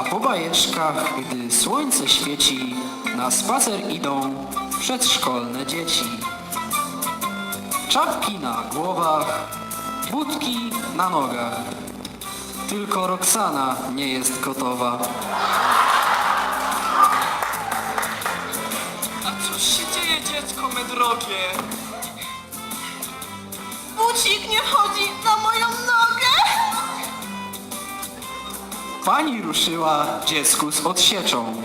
A po bajeczkach, gdy słońce świeci, na spacer idą przedszkolne dzieci. Czapki na głowach, budki na nogach. Tylko Roxana nie jest gotowa. A cóż się dzieje, dziecko me drogie? Bucik nie wchodzi na Pani ruszyła dziecku z odsieczą.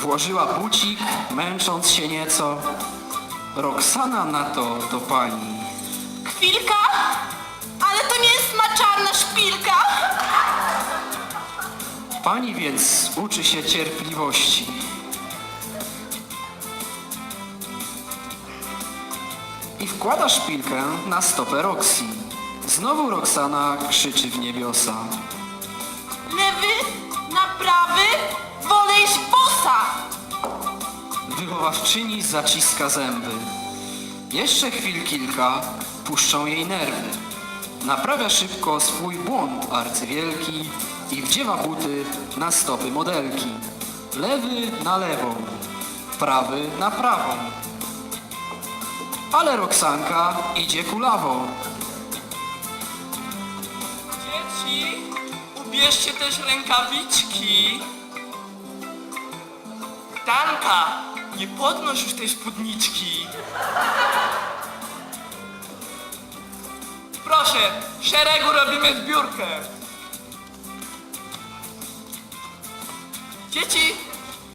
Włożyła bucik, męcząc się nieco. Roxana na to do pani. Chwilka? Ale to nie jest maczarna szpilka! Pani więc uczy się cierpliwości. I wkłada szpilkę na stopę Roxy. Znowu Roxana krzyczy w niebiosa. Lewy na prawy, wolę iść bosa! Wychowawczyni zaciska zęby. Jeszcze chwil kilka puszczą jej nerwy. Naprawia szybko swój błąd arcywielki i wdziewa buty na stopy modelki. Lewy na lewą, prawy na prawą. Ale Roxanka idzie kulawą. Dzieci, ubierzcie też rękawiczki. Danka, nie podnoś już tej spódniczki. Proszę, w szeregu robimy zbiórkę. Dzieci,